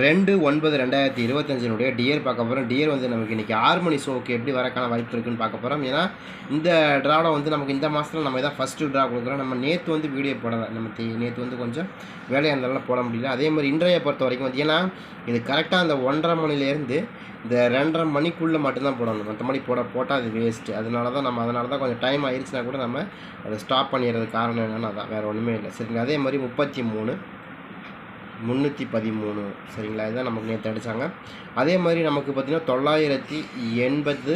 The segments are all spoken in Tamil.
ரெண்டு ஒன்பது ரெண்டாயிரத்தி இருபத்தஞ்சினுடைய டியர் பார்க்க போகிறோம் டியர் வந்து நமக்கு இன்றைக்கி ஆறு மணி ஷோக்கு எப்படி வரக்கான வாய்ப்பு இருக்குன்னு பார்க்க போகிறோம் ஏன்னா இந்த ட்ராவில் வந்து நமக்கு இந்த மாதத்தில் நம்ம இதான் ஃபஸ்ட்டு ட்ரா கொடுக்குறோம். நம்ம நேற்று வந்து வீடியோ போடலை. நம்ம நேற்று வந்து கொஞ்சம் வேலையாக இருந்தாலும் போட முடியல. அதே மாதிரி இன்றைய பொறுத்த வரைக்கும் வந்து ஏன்னா இது கரெக்டாக அந்த ஒன்றரை மணிலேருந்து இந்த ரெண்டரை மணிக்குள்ளே மட்டும்தான் போடணும். மற்றபடி போட போட்டால் அது வேஸ்ட்டு அதனால தான் நம்ம அதனால தான் கொஞ்சம் டைம் ஆயிடுச்சுன்னா கூட நம்ம அதை ஸ்டாப் பண்ணிடுறது காரணம் என்னென்னா அதான் வேறு ஒன்றுமே இல்லை. சரிங்களா? அதே மாதிரி முப்பத்தி மூணு முந்நூற்றி பதிமூணு. சரிங்களா? இதுதான் நமக்கு நேற்று அடித்தாங்க அதே மாதிரி நமக்கு பார்த்திங்கன்னா தொள்ளாயிரத்தி எண்பது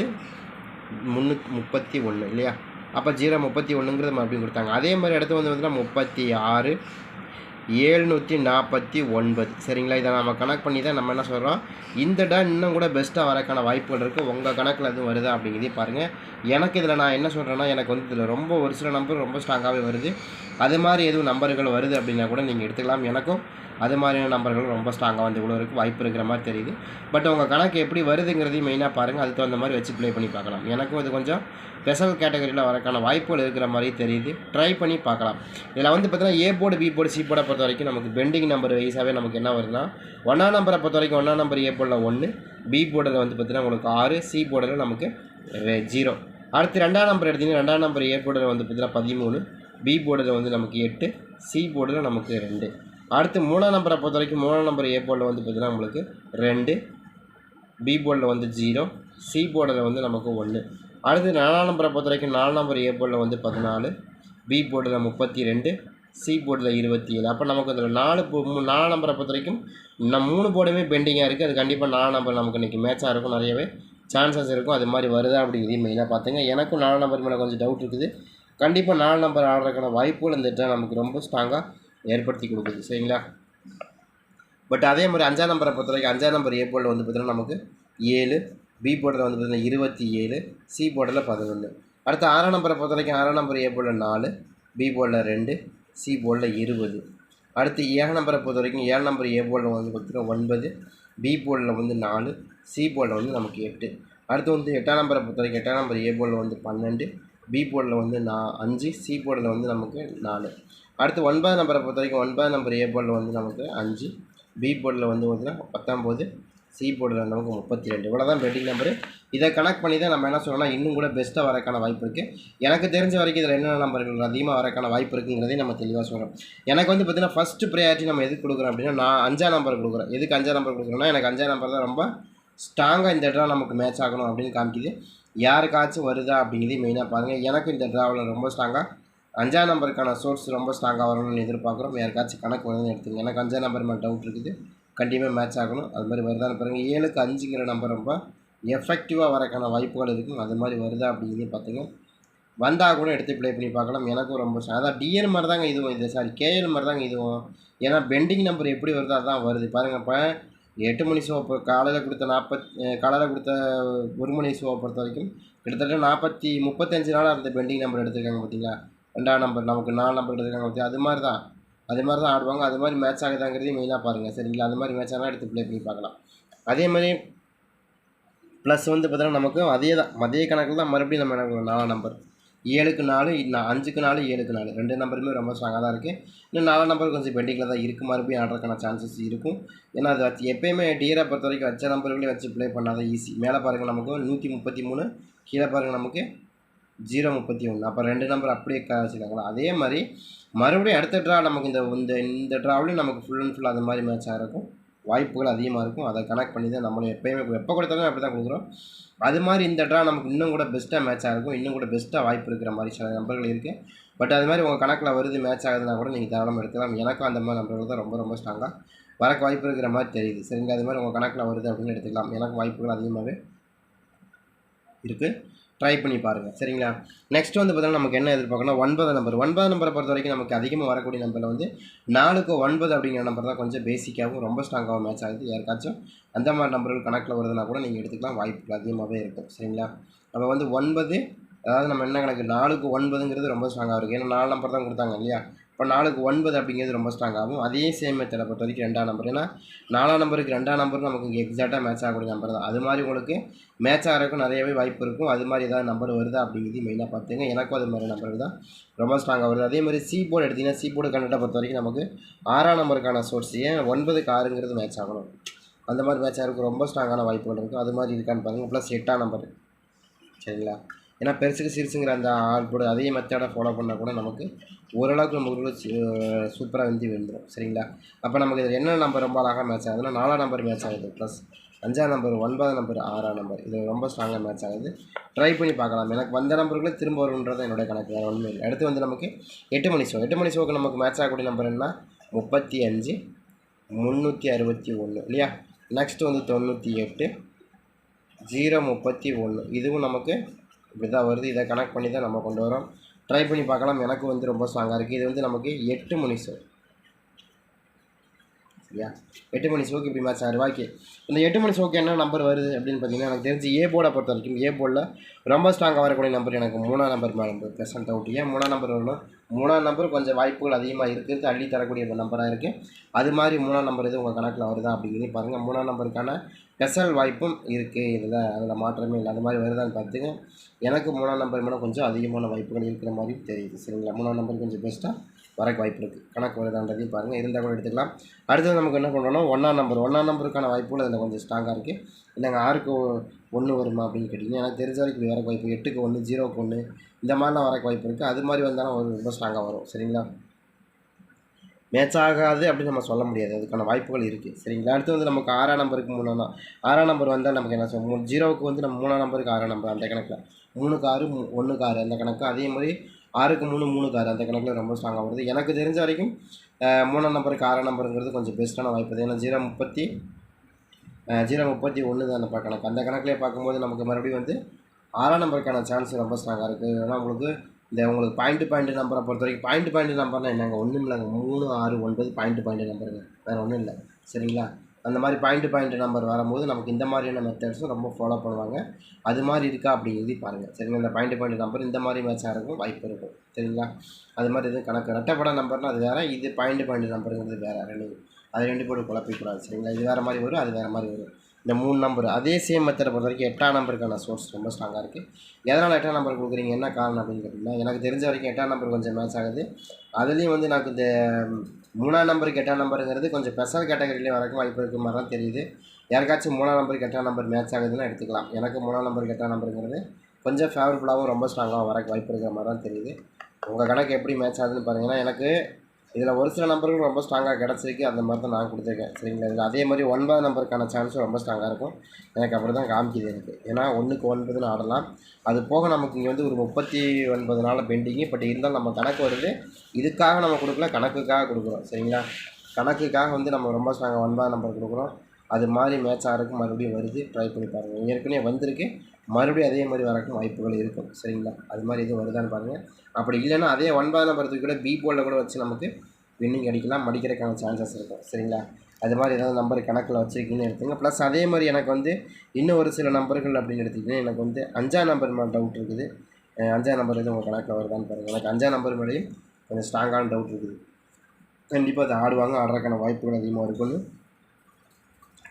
முந்நூற்றி முப்பத்தி ஒன்று இல்லையா? அப்போ ஜீரோ முப்பத்தி ஒன்றுங்கிறது மறுபடியும் கொடுத்தாங்க. அதே மாதிரி இடத்து வந்து பார்த்திங்கன்னா முப்பத்தி ஆறு ஏழ்நூற்றி நாற்பத்தி ஒன்பது. சரிங்களா? இதை நம்ம கணக்கு பண்ணி தான் நம்ம என்ன சொல்கிறோம் இந்த டா இன்னும் கூட பெஸ்ட்டாக வரக்கான வாய்ப்புகள் இருக்குது உங்கள் கணக்கில் எதுவும் வருதா அப்படிங்கிறதே பாருங்கள் எனக்கு இதில் நான் என்ன சொல்கிறேன்னா எனக்கு வந்து இதில் ரொம்ப ஒரு சில நம்பர் ரொம்ப ஸ்ட்ராங்காகவே வருது. அது மாதிரி எதுவும் நம்பர்கள் வருது அப்படின்னா கூட நீங்கள் எடுத்துக்கலாம். எனக்கும் அது மாதிரியான நம்பர்களும் ரொம்ப ஸ்ட்ராங்காக வந்து இவ்வளோ இருக்குது வாய்ப்பு இருக்கிற மாதிரி தெரியுது. பட் உங்கள் கணக்கு எப்படி வருதுங்கிறதையும் மெயினாக பாருங்கள் அதுக்கு தகுந்த மாதிரி வச்சு ப்ளே பண்ணி பார்க்கலாம். எனக்கும் இது கொஞ்சம் ஸ்பெஷல் கேட்டகரியில் வரக்கான வாய்ப்புகள் இருக்கிற மாதிரி தெரியுது. ட்ரை பண்ணி பார்க்கலாம். இதில் வந்து பார்த்தீங்கன்னா A board B board C போர்டை பொறுத்த வரைக்கும் நமக்கு பெண்டிங் நம்பர் வைஸாகவே நமக்கு என்ன வருதுன்னா ஒன்றா நம்பரை பொறுத்த வரைக்கும் ஒன்றா நம்பர் ஏ போர்டில் ஒன்று பி போர்டில் வந்து பார்த்தீங்கன்னா உங்களுக்கு ஆறு சி போர்டில் நமக்கு ஜீரோ அடுத்து ரெண்டாம் நம்பர் எடுத்திங்கன்னா ரெண்டாம் நம்பர் ஏ போர்டில் வந்து பார்த்தீங்கன்னா பதிமூணு பி போர்டில் வந்து நமக்கு எட்டு சி போர்டில் நமக்கு ரெண்டு. அடுத்து மூணாம் நம்பரை பொறுத்த வரைக்கும் மூணாம் நம்பர் ஏ போர்டில் வந்து பார்த்தீங்கன்னா நம்மளுக்கு ரெண்டு பி போர்டில் வந்து ஜீரோ சி போர்டில் வந்து நமக்கு ஒன்று அடுத்து நாலாம் நம்பரை பொறுத்த வரைக்கும் நாலாம் நம்பர் ஏ போர்டில் வந்து பதினாலு பி போர்டில் முப்பத்தி ரெண்டு சி போர்டில் இருபத்தி ஏழு அப்போ நமக்கு அதில் நாலு நாலு நம்பரை பொறுத்த வரைக்கும் நம் மூணு போர்டுமே பெண்டிங்காக இருக்குது அது கண்டிப்பாக நாலு நம்பர் நமக்கு இன்றைக்கி மேட்சாக இருக்கும் நிறையவே சான்சஸ் இருக்கும். அது மாதிரி வருதா அப்படிங்கிறதையும் மெயினாக பார்த்துங்க எனக்கும் நாலு நம்பர் மேலே கொஞ்சம் டவுட் இருக்குது. கண்டிப்பாக நாலு நம்பர் ஆடுறதுக்கான வாய்ப்புகள் இந்த நமக்கு ரொம்ப ஸ்ட்ராங்காக ஏற்படுத்தி கொடுக்குது சரிங்களா? பட் அதே மாதிரி அஞ்சாம் நம்பரை பொறுத்த வரைக்கும் அஞ்சாம் நம்பர் ஏ போர்டில் வந்து பார்த்தீங்கன்னா நமக்கு ஏழு பி போர்டில் வந்து பார்த்திங்கன்னா இருபத்தி ஏழு சி போர்டில் பதினொன்று அடுத்து ஆறாம் நம்பரை பொறுத்த வரைக்கும் ஆறாம் நம்பர் ஏ போர்டில் நாலு பி போர்டில் ரெண்டு சி போர்டில் இருபது. அடுத்து ஏழாம் நம்பரை பொறுத்த வரைக்கும் ஏழு நம்பர் ஏ போர்டில் வந்து பார்த்தீங்கன்னா ஒன்பது பி போர்டில் வந்து நாலு சி போர்டில் வந்து நமக்கு எட்டு. அடுத்து வந்து எட்டாம் நம்பரை பொறுத்த வரைக்கும் எட்டாம் நம்பர் ஏ போர்டில் வந்து பன்னெண்டு பி போர்டில் வந்து நான் அஞ்சு சி போர்டில் வந்து நமக்கு நாலு. அடுத்து ஒன்பது நம்பரை பொறுத்த வரைக்கும் ஒன்பது நம்பர் ஏ போர்டில் வந்து நமக்கு அஞ்சு பி போர்டில் வந்து பார்த்தீங்கன்னா பத்தொம்போது சி போர்டில் நமக்கு முப்பத்தி ரெண்டு இவ்வளோ தான் பெட்டிங் நம்பரு இதை கனெக்ட் பண்ணி தான் நம்ம என்ன சொல்லணும்னா இன்னும் கூட பெஸ்ட்டாக வரக்கான வாய்ப்பு இருக்குது எனக்கு தெரிஞ்ச வரைக்கும் இதில் என்னென்ன நம்பர்கள் அதிகமாக வரக்கான வாய்ப்பு இருக்குங்கிறதையும் நம்ம தெளிவாக சொல்கிறோம் எனக்கு வந்து பார்த்தீங்கன்னா ஃபஸ்ட்டு ப்ரையாரிட்டி நம்ம எதுக்கு கொடுக்குறோம் அப்படின்னா நான் அஞ்சாம் நம்பர் கொடுக்குறேன். எதுக்கு அஞ்சாம் நம்பர் கொடுக்குறோன்னா எனக்கு அஞ்சாம் நம்பர் தான் ரொம்ப ஸ்ட்ராங்காக இந்த ட்ரா நமக்கு மேட்ச் ஆகணும் அப்படின்னு காமிக்குது. யாருக்காச்சும் வருதா அப்படிங்கிறதையும் மெயினாக பாருங்கள் எனக்கு இந்த ட்ராவில் ரொம்ப ஸ்ட்ராங்காக அஞ்சாம் நம்பருக்கான சோர்ஸ் ரொம்ப ஸ்ட்ராங்காக வரணும்னு எதிர்பார்க்குறோம். யாருக்காச்சும் கணக்கு வருதுன்னு எடுத்துங்க எனக்கு அஞ்சாம் நம்பர் மேலே டவுட் இருக்குது. கண்டிப்பாக மேட்ச் ஆகணும். அது மாதிரி வருதான்னு பாருங்கள் ஏழுக்கு அஞ்சுங்கிற நம்பர் ரொம்ப எஃபெக்டிவாக வரக்கான வாய்ப்புகள் இருக்கும் அது மாதிரி வருதா அப்படிங்கிறதையும் பார்த்துங்க. வந்தால் கூட எடுத்து ப்ளே பண்ணி பார்க்கலாம். எனக்கும் ரொம்ப அதான் டிஎன் மாதிரி தாங்க இதுவும். இது சாரி கேஎல் மாதிரி தாங்க இதுவும். ஏன்னா பெண்டிங் நம்பர் எப்படி வருதோ அதான் வருது. பாருங்கள் இப்போ எட்டு மணி ஷோ இப்போ காலையில் கொடுத்த நாற்பத் காலையில் கொடுத்த ஒரு மணி ஷோவை பொறுத்த வரைக்கும் கிட்டத்தட்ட நாற்பத்தி முப்பத்தஞ்சு நாளாக அந்த பெண்டிங் நம்பர் எடுத்திருக்காங்க பார்த்தீங்களா ரெண்டாம் நம்பர் நமக்கு நாலு நம்பர் எடுத்திருக்காங்க பார்த்தீங்களா அது மாதிரி தான். அது மாதிரி தான் ஆடுவாங்க. அது மாதிரி மேட்ச் ஆகுதாங்கிறதையும் மெயினாக பாருங்கள் சரிங்களா? அது மாதிரி மேட்ச் ஆனால் எடுத்து ப்ளே பண்ணி பார்க்கலாம். அதே மாதிரி ப்ளஸ் வந்து பார்த்தீங்கன்னா நமக்கு அதே தான். மதிய கணக்கில் தான் மறுபடியும் நம்ம என்ன நாலாம் நம்பர் ஏழுக்கு நாலு நான் அஞ்சுக்கு நாலு ஏழுக்கு நாலு. ரெண்டு நம்பருமே ரொம்ப ஸ்ட்ராங்காக தான் இருக்குது இன்னும் நாலு நம்பர் கொஞ்சம் பெண்டிங்கில் தான் இருக்குது மறுபடியும் ஆடுறதுக்கான சான்சஸ் இருக்கும். ஏன்னா அது வச்சு எப்போயுமே டீரை பொறுத்த வரைக்கும் வச்ச நம்பர்களையும் வச்சு ப்ளே பண்ணாதான் ஈஸி மேலே பாருங்கள் நமக்கு நூற்றி முப்பத்தி மூணு கீழே பாருங்கள் நமக்கு ஜீரோ முப்பத்தி ஒன்று. அப்போ ரெண்டு நம்பர் அப்படியே க வச்சுருக்காங்களா? அதே மாதிரி மறுபடியும் அடுத்த ட்ரா நமக்கு இந்த இந்த இந்த ட்ராவிலையும் நமக்கு ஃபுல் அண்ட் ஃபுல் அந்த மாதிரி மேட்ச் ஆகிருக்கும் வாய்ப்புகள் அதிகமாக இருக்கும். அதை கனெக்ட் பண்ணி தான் நம்மளும் எப்போயுமே எப்போ கொடுத்தாலும் அப்படி தான் கொடுக்குறோம் அது மாதிரி இந்த ட்ரா நமக்கு இன்னும் கூட பெஸ்ட்டாக மேட்ச் ஆகிருக்கும் இன்னும் கூட பெஸ்ட்டாக வாய்ப்பு இருக்கிற மாதிரி சில நம்பர்கள் இருக்குது பட் அது மாதிரி உங்கள் கணக்கில் வருது மேட்ச் ஆகுதுன்னா கூட நீங்கள் தாராளமாக எடுக்கலாம் எனக்கும் அந்த மாதிரி நம்பர்கள் தான் ரொம்ப ரொம்ப ஸ்ட்ராங்காக வரக்கு வாய்ப்பு இருக்கிற மாதிரி தெரியுது. சரிங்க அது மாதிரி உங்கள் கணக்கில் வருது அப்படின்னு எடுத்துக்கலாம். எனக்கு வாய்ப்புகள் அதிகமாகவே இருக்குது ட்ரை பண்ணி பாருங்கள் சரிங்களா? நெக்ஸ்ட் வந்து பார்த்தீங்கன்னா நமக்கு என்ன எதிர்பார்க்கணும் ஒன்பது நம்பர் ஒன்பது நம்பரை பொறுத்த வரைக்கும் நமக்கு அதிகமாக வரக்கூடிய நம்பரில் வந்து நாலுக்கு ஒன்பது அப்படிங்கிற நம்பர் தான் கொஞ்சம் பேசிக்காகவும் ரொம்ப ஸ்ட்ராங்காகவும் மேட்ச் ஆகுது. யாருக்காச்சும் அந்த மாதிரி நம்பர்கள் கணக்கில் வருதுன்னா கூட நீங்கள் எடுத்துக்கலாம். வாய்ப்புகள் அதிகமாகவே இருக்கும். சரிங்களா? நம்ம வந்து ஒன்பது அதாவது நம்ம என்ன கணக்கு? நாலுக்கு ஒன்பதுங்கிறது ரொம்ப ஸ்ட்ராங்காக இருக்குது ஏன்னா நாலு நம்பர் தான் கொடுத்தாங்க இல்லையா? இப்போ நாலுக்கு ஒன்பது அப்படிங்கிறது ரொம்ப ஸ்ட்ராங்காகும் அதே சேம் மெத்தடை பொறுத்த வரைக்கும் ரெண்டாம் நம்பர் ஏன்னா நாலாம் நம்பருக்கு ரெண்டாம் நம்பர் நமக்கு இங்கே எக்ஸாக்டாக மேட்ச் ஆகக்கூடிய நம்பர் தான். அது மாதிரி உங்களுக்கு மேட்ச் ஆகிறதுக்கும் நிறையவே வாய்ப்பு இருக்கும். அது மாதிரி ஏதாவது நம்பர் வருதா அப்படிங்கிறது மெயினாக பார்த்துங்க. எனக்கும் அது மாதிரி நம்பர் தான். ரொம்ப ஸ்ட்ராங்காக வருது. அதே மாதிரி சி போர்டு எடுத்திங்கன்னா சி போர்டு கண்டக்டை பொறுத்த வரைக்கும் நமக்கு ஆறாம் நம்பருக்கான சோர்ஸ் ஏன் ஒன்பதுக்கு ஆறுங்கிறது மேட்ச் ஆகணும். அந்த மாதிரி மேட்ச் ஆகிறதுக்கு ரொம்ப ஸ்ட்ராங்கான வாய்ப்புகள் இருக்கும் அது மாதிரி இருக்கான்னு பாருங்கள் ப்ளஸ் எட்டாம் நம்பர் சரிங்களா? ஏன்னா பெருசுக்கு சிறுசுங்கிற அந்த ஆள் கூட அதே மெத்தடை ஃபாலோ பண்ணால் கூட நமக்கு ஓரளவுக்கு நமக்கு சூப்பராக வந்து விழுந்துடும் சரிங்களா? அப்போ நமக்கு இதில் என்ன நம்பர் ரொம்ப அழகாக மேட்ச் ஆகுதுன்னா நாலாம் நம்பர் மேட்ச் ஆகுது. ப்ளஸ் அஞ்சாம் நம்பர் ஒன்பதாம் நம்பர் ஆறாம் நம்பர் இது ரொம்ப ஸ்ட்ராங்காக மேட்ச் ஆகுது. ட்ரை பண்ணி பார்க்கலாம். எனக்கு வந்த நம்பருக்குள்ளே திரும்ப வரும்ன்றது என்னுடைய கணக்கு. வேறு ஒன்றுமே இல்லை. அடுத்து வந்து நமக்கு எட்டு மணி ஷோ எட்டு மணி ஷோக்கு நமக்கு மேட்ச் ஆகக்கூடிய நம்பர் என்ன முப்பத்தி அஞ்சு முந்நூற்றி அறுபத்தி ஒன்று இல்லையா? நெக்ஸ்ட் வந்து தொண்ணூற்றி எட்டு ஜீரோ முப்பத்தி ஒன்று இதுவும் நமக்கு இப்படி தான் வருது. இதை கனெக்ட் பண்ணி தான் நம்ம கொண்டு வரோம். ட்ரை பண்ணி பார்க்கலாம். எனக்கு வந்து ரொம்ப ஸ்ட்ராங்காக இருக்குது இது வந்து நமக்கு எட்டு மணி சார் சரியா எட்டு மணி ஷோக்கு இப்படி மேட்ச் ஆறு ரூபாய்க்கு இந்த எட்டு மணி ஷோக்கு என்ன நம்பர் வருது அப்படின்னு பார்த்தீங்கன்னா எனக்கு தெரிஞ்சு ஏ போர்டை பொறுத்த வரைக்கும் ஏ போர்டில் ரொம்ப ஸ்ட்ராங்காக வரக்கூடிய நம்பர் எனக்கு மூணாம் நம்பர் மேலே ப்ரெசன்ட் அவுட் ஏன் மூணாம் நம்பர் வரணும்? மூணாம் நம்பர் கொஞ்சம் வாய்ப்புகள் அதிகமாக இருக்குது அள்ளி தரக்கூடிய நம்பராக இருக்குது அது மாதிரி மூணாம் நம்பர் இது உங்கள் கணக்கில் வருதா அப்படிங்கிறது பாருங்கள் மூணாம் நம்பருக்கான ஸ்பெஷல் வாய்ப்பும் இருக்குது இதில் அதில் மாற்றமே இல்லை. அது மாதிரி வருதான்னு பார்த்துங்க. எனக்கு மூணாம் நம்பர் மேலே கொஞ்சம் அதிகமான வாய்ப்புகள் இருக்கிற மாதிரி தெரியுது. சரிங்களா? மூணாம் நம்பர் கொஞ்சம் பெஸ்ட்டாக வரக்கு வாய்ப்பு இருக்குது கணக்கு வருதான்றதையும் பாருங்கள் இருந்தால் கூட எடுத்துக்கலாம். அடுத்தது நமக்கு என்ன பண்ணுறோம்னா ஒன்றாம் நம்பர் ஒன்றாம் நம்பருக்கான வாய்ப்புகள் அதில் கொஞ்சம் ஸ்ட்ராங்காக இருக்குது இல்லைங்க ஆறுக்கு ஒன்று வருமா அப்படின்னு கேட்டிங்கன்னா எனக்கு தெரிஞ்ச வரைக்கும் இப்படி வரக்கு வாய்ப்பு எட்டுக்கு ஒன்று ஜீரோக்கு ஒன்று இந்த மாதிரிலாம் வரக்கு வாய்ப்பு இருக்குது அது மாதிரி வந்தாலும் ஒரு ரொம்ப ஸ்ட்ராங்காக வரும். சரிங்களா? மேட்ச் ஆகாது அப்படின்னு நம்ம சொல்ல முடியாது. அதுக்கான வாய்ப்புகள் இருக்குது சரிங்களா? அடுத்து வந்து நமக்கு ஆறாம் நம்பருக்கு மூணாம் ஆறாம் நம்பர் வந்தால் நமக்கு என்ன சொல்லுவோம் ஜீரோவுக்கு வந்து நம்ம மூணாம் நம்பருக்கு ஆறாம் நம்பர் அந்த கணக்கில். மூணுக்கு ஆறு ஒன்றுக்கு ஆறு அந்த கணக்கு. அதே மாதிரி ஆறுக்கு மூணு மூணுக்கு ஆறு அந்த கணக்கில் ரொம்ப ஸ்ட்ராங்காக வருது எனக்கு தெரிஞ்ச வரைக்கும் மூணாம் நம்பருக்கு ஆறாம் நம்பருங்கிறது கொஞ்சம் பெஸ்ட்டான வாய்ப்பு ஏன்னா ஜீரோ முப்பத்தி ஜீரோ முப்பத்தி ஒன்று தான் அந்த கணக்கு. அந்த கணக்கிலே பார்க்கும்போது நமக்கு மறுபடியும் வந்து ஆறாம் நம்பருக்கான சான்ஸ் ரொம்ப ஸ்ட்ராங்காக இருக்குது ஏன்னா உங்களுக்கு இந்த உங்களுக்கு பாயிண்ட் பாயிண்ட் நம்பரை பொறுத்த வரைக்கும் பாயிண்ட் பாயிண்ட் நம்பர்னா என்னங்க? ஒன்றும் இல்லைங்க. மூணு ஆறு ஒன்பது பாயிண்ட் பாயிண்ட் நம்பருங்க வேறு ஒன்றும் இல்லை. சரிங்களா? அந்த மாதிரி பாயிண்ட் பாயிண்ட் நம்பர் வரும்போது நமக்கு இந்த மாதிரியான மெத்தட்ஸும் ரொம்ப ஃபாலோ பண்ணுவாங்க. அது மாதிரி இருக்கா அப்படிங்கிறது பாருங்கள் சரிங்களா? இந்த பாயிண்ட் பாயிண்ட் நம்பர் இந்த மாதிரி மேட்ச் ஆகிறதுக்கும் வாய்ப்பு இருக்கும். சரிங்களா? அது மாதிரி எதுவும் கணக்கு ரெட்டப்பட நம்பர்னால் அது வேறு இது பாயிண்ட் பாயிண்ட் நம்பருங்கிறது வேறு. ரெண்டு அது ரெண்டு போட்டு குழப்பிக்கூடாது. சரிங்களா? இது வேறு மாதிரி வரும் அது வேறு மாதிரி வரும். இந்த மூணு நம்பர் அதே சேம் மெத்தடை பொறுத்த வரைக்கும் எட்டாம் நம்பருக்கான சோர்ஸ் ரொம்ப ஸ்ட்ராங்காக இருக்குது எதனால் எட்டாம் நம்பர் கொடுக்குறீங்க? என்ன காரணம் அப்படின்னு கேட்டிங்கன்னா எனக்கு தெரிஞ்ச வரைக்கும் எட்டாம் நம்பர் கொஞ்சம் மேட்ச் ஆகுது. அதுலேயும் வந்து எனக்கு இந்த மூணாம் நம்பருக்கு எட்டாம் நம்பருங்கிறது கொஞ்சம் ஸ்பெஷல் கேட்டகரியிலே வரக்கும் வாய்ப்பு இருக்க மாதிரி தான் தெரியுது. யாருக்காச்சும் மூணாம் நம்பருக்கு எட்டாம் நம்பர் மேட்ச் ஆகுதுன்னா எடுத்துக்கலாம். எனக்கு மூணாம் நம்பருக்கு எட்டாம் நம்பருங்கிறது கொஞ்சம் ஃபேவரபுளாகவும் ரொம்ப ஸ்ட்ராங்காகவும் வரக்கு வாய்ப்பு இருக்கிற மாதிரி தான் தெரியுது. உங்கள் கணக்கு எப்படி மேட்ச் ஆகுதுன்னு பாருங்கன்னா எனக்கு இதில் ஒரு சில நம்பர்கள் ரொம்ப ஸ்ட்ராங்காக கிடச்சிருக்கு. அந்த மாதிரி தான் நான் கொடுத்துருக்கேன். சரிங்களா? இதில் அதே மாதிரி ஒன்பது நம்பருக்கான சான்ஸும் ரொம்ப ஸ்ட்ராங்காக இருக்கும். எனக்கு அப்படி தான் காமிக்கிது எனக்கு. ஏன்னா ஒன்றுக்கு ஒன்பதுன்னு ஆடலாம். அது போக நமக்கு இங்கே வந்து ஒரு முப்பத்தி ஒன்பது நாள் பெண்டிங்கு பட் இருந்தாலும் நம்ம கணக்கு வருது. இதுக்காக நம்ம கொடுக்கல கணக்குக்காக கொடுக்குறோம். சரிங்களா? கணக்குக்காக வந்து நம்ம ரொம்ப ஸ்ட்ராங்காக ஒன்பதாம் நம்பர் கொடுக்குறோம். அது மாதிரி மேட்ச் ஆகிறதுக்கு மறுபடியும் வருது. ட்ரை பண்ணி பாருங்கள் ஏற்கனவே வந்திருக்கு. மறுபடியும் அதே மாதிரி வரக்கும் வாய்ப்புகள் இருக்கும். சரிங்களா? அது மாதிரி எதுவும் வருதான்னு பாருங்கள் அப்படி இல்லைன்னா அதே ஒன்பதாம் நம்பர் கூட பி போலில் கூட வச்சு நமக்கு வின்னிங் அடிக்கலாம் மடிக்கிறதுக்கான சான்சஸ் இருக்கும். சரிங்களா? அது மாதிரி ஏதாவது நம்பர் கணக்கில் வச்சுருக்கீங்கன்னு எடுத்துங்க. ப்ளஸ் அதே மாதிரி எனக்கு வந்து இன்னும் ஒரு சில நம்பர்கள் அப்படின்னு எடுத்துக்கிட்டிங்கன்னா எனக்கு வந்து அஞ்சாம் நம்பர் மேலே டவுட் இருக்குது. அஞ்சாம் நம்பர் எதுவும் உங்கள் கணக்கில் வருதான்னு பாருங்கள் எனக்கு அஞ்சாம் நம்பர் மேலேயும் கொஞ்சம் ஸ்ட்ராங்கான டவுட் இருக்குது. கண்டிப்பாக அதை ஆடுவாங்க ஆடுறதுக்கான வாய்ப்புகள் அதிகமாக இருக்கும்னு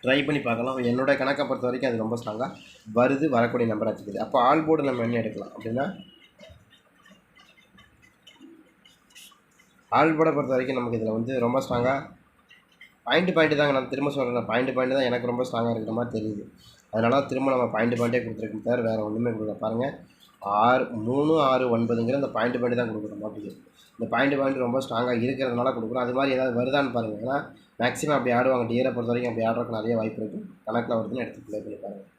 ட்ரை பண்ணி பார்க்கலாம். என்னோட கணக்கை பொறுத்த வரைக்கும் அது ரொம்ப ஸ்ட்ராங்காக வருது வரக்கூடிய நம்பராக இருக்குது. அப்போ ஆல் போர்டு நம்ம என்ன எடுக்கலாம் அப்படின்னா ஆல் போர்டை பொறுத்த வரைக்கும் நமக்கு இதில் வந்து ரொம்ப ஸ்ட்ராங்காக பாயிண்ட் பாயிண்ட் தாங்க. நான் திரும்ப சொல்கிறேன் பாயிண்ட் பாயிண்ட் தான் எனக்கு ரொம்ப ஸ்ட்ராங்காக இருக்கிற மாதிரி தெரியுது. அதனால திரும்ப நம்ம பாயிண்ட் பாயிண்டே கொடுத்துருக்கோம் தவிர வேறு ஒன்றுமே கொடுக்கல. பாருங்கள் ஆறு மூணு ஆறு ஒன்பதுங்கிற அந்த பாயிண்ட் பாயிண்ட் தான் கொடுக்குற மாதிரி இருக்குது இந்த பாயிண்ட் பாயிண்ட் ரொம்ப ஸ்ட்ராங்காக இருக்கிறதுனால கொடுக்குறோம் அது மாதிரி ஏதாவது வருதான்னு பாருங்கள் ஏன்னா மேக்ஸிமம் அப்படி ஆடுவாங்க. டியரை பொறுத்த வரைக்கும் அப்படி ஆடுறதுக்கு நிறைய வாய்ப்பு இருக்குது கணக்கில் வருதுன்னு எடுத்து ப்ளே பண்ணி பாருங்கள்